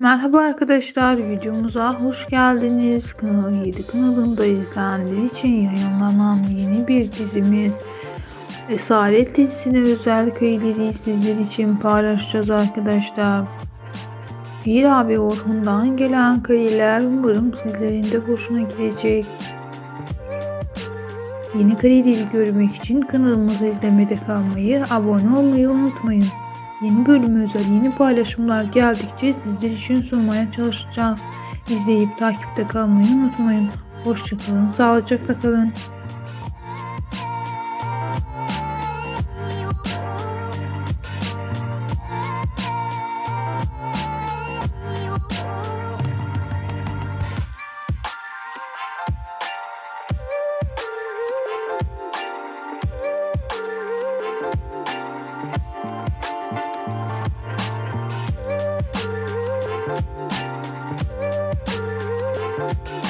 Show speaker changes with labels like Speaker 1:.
Speaker 1: Merhaba arkadaşlar, videomuza hoş geldiniz. Kanal 7 kanalında izlendiği için yayınlanan yeni bir dizimiz Esaret dizisine özel kayıtları sizler için paylaşacağız arkadaşlar. Bir abi Orhun'dan gelen kareler umarım sizlerin de hoşuna gidecek. Yeni kareleri görmek için kanalımızı izlemede kalmayı, abone olmayı unutmayın. Yeni bölüm özel yeni paylaşımlar geldikçe sizler için sunmaya çalışacağız. İzleyip takipte kalmayı unutmayın. Hoşçakalın, sağlıcakla kalın. Bye.